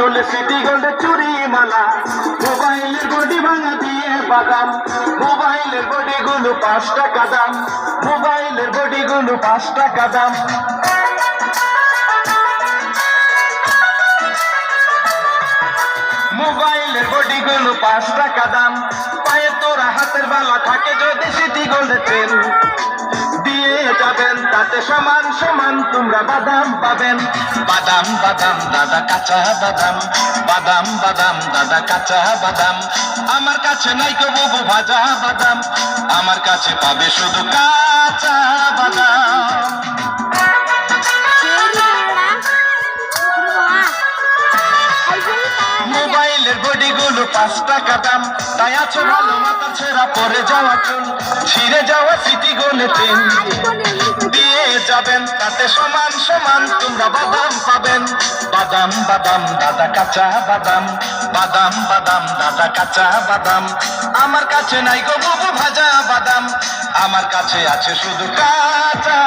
চলে সিটি গোল্ডে চুরি মালা মোবাইলের বডি ভাঙা দিয়ে বাদাম। মোবাইলের বডি গুলো পাঁচ টাকা দাম। মোবাইলের বডি গুলো পাঁচ টাকা দাম। মোবাইলের বডি গুলো পাঁচ টাকা দাম। পায়ে তোরা হাতের বালা থাকে যদি সিটি গোল্ডে ট্রেন যাবেন, তাতে সমান সমান তোমরা বাদাম পাবেন। বাদাম বাদাম, দাদা কাঁচা বাদাম। বাদাম বাদাম, দাদা কাঁচা বাদাম। আমার কাছে নাই কো বাবু ভাজা বাদাম। আমার কাছে পাবে শুধু কাঁচা বাদাম। মোবাইলের বডি গুলো পাঁচ টাকা দাম। তাই আছো ভালো মাথা ছেঁড়া পরে যাওয়া চুল ছিঁড়ে যাওয়া সিটি দিয়ে যাবেন তাতে সমান সমান তোমরা বাদাম পাবেন। বাদাম বাদাম দাদা কাঁচা বাদাম। বাদাম বাদাম দাদা কাঁচা বাদাম। আমার কাছে নাই গো বাবু ভাজা বাদাম। আমার কাছে আছে শুধু কাঁচা